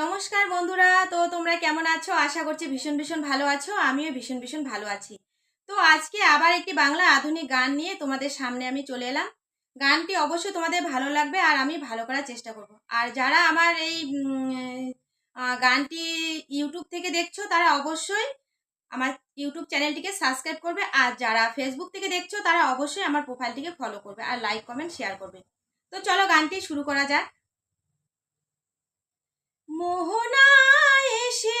নমস্কার বন্ধুরা, তো তোমরা কেমন আছো? আশা করছি ভীষণ ভীষণ ভালো আছো, আমিও ভীষণ ভীষণ ভালো আছি। তো আজকে আবার একটি বাংলা আধুনিক গান নিয়ে তোমাদের সামনে আমি চলে এলাম। গানটি অবশ্যই তোমাদের ভালো লাগবে আর আমি ভালো করার চেষ্টা করব। আর যারা আমার এই গানটি ইউটিউব থেকে দেখছ, তারা অবশ্যই আমার ইউটিউব চ্যানেলটিকে সাবস্ক্রাইব করবে। আর যারা ফেসবুক থেকে দেখছ, তারা অবশ্যই আমার প্রোফাইলটিকে ফলো করবে আর লাইক কমেন্ট শেয়ার করবে। তো চলো গানটি শুরু করা যাক। মোহনা এসে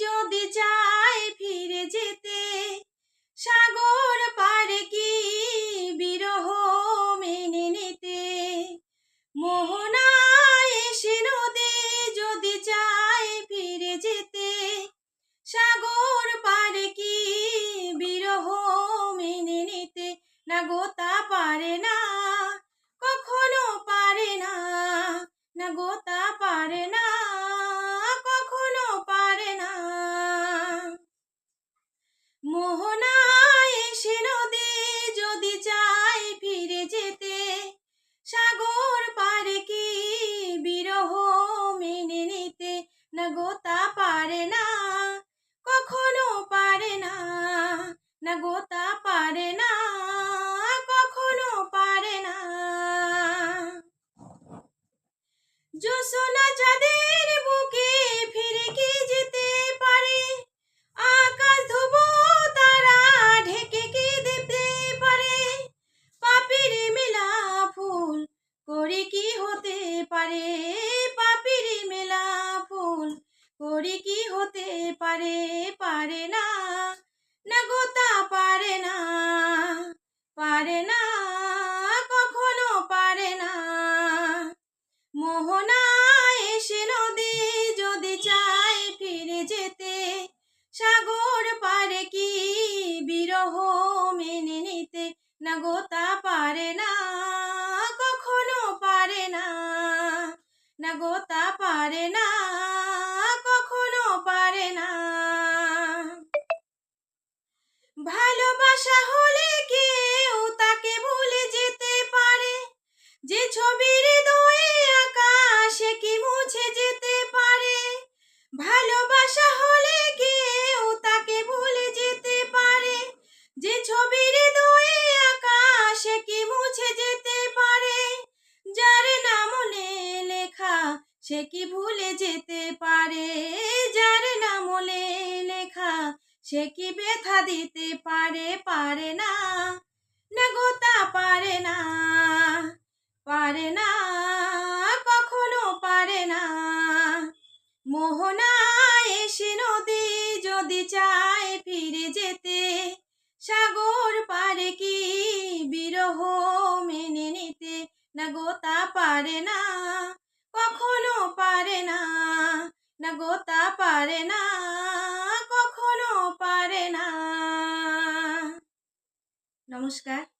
যদি চায় ফিরে যেতে, সাগর পারে কি মেনে নিতে? মোহনা এসে যদি চায় ফিরে যেতে, সাগর পারে কি বিরহ মেনে নিতে? না গোতা পারে না, কখনো পারে না না গোতা না গোতা পারে না, কখনো পারে না। জোসনা চাঁদের বুকে ফিরে কি যেতে পারে? আকাশ ধুব, তারা ঢেকে কি দিতে পারে? পাপির মেলা ফুল করে কি হতে পারে? পাপির মেলা ফুল করে কি হতে পারে? পারে না। না গোতা পারে না পারে না, কখনো পারে না। মোহনা এসে নদী যদি চায় ফিরে যেতে, সাগর পারে কি বিরহ মেনে নিতে? না গোতা পারে না, কখনো পারে না না গোতা ছবির দয়ে আকাশে কি মুছে যেতে পারে? ভালোবাসা হলে কেউ তাকে ভুলে যেতে পারে। যে ছবির দয়ে আকাশে কি মুছে যেতে পারে? যার নামলে লেখা, সে কি ভুলে যেতে পারে? যার নামলে লেখা, সে কি ব্যথা দিতে পারে? পারে না পারে না, কখনো পারে না। মোহনা এসে নদী যদি চায় ফিরে যেতে, সাগর পারে কি বিরহ মেনে নিতে? না গোতা পারে না, কখনো পারে না। না গোতা পারে না, কখনো পারে না। নমস্কার।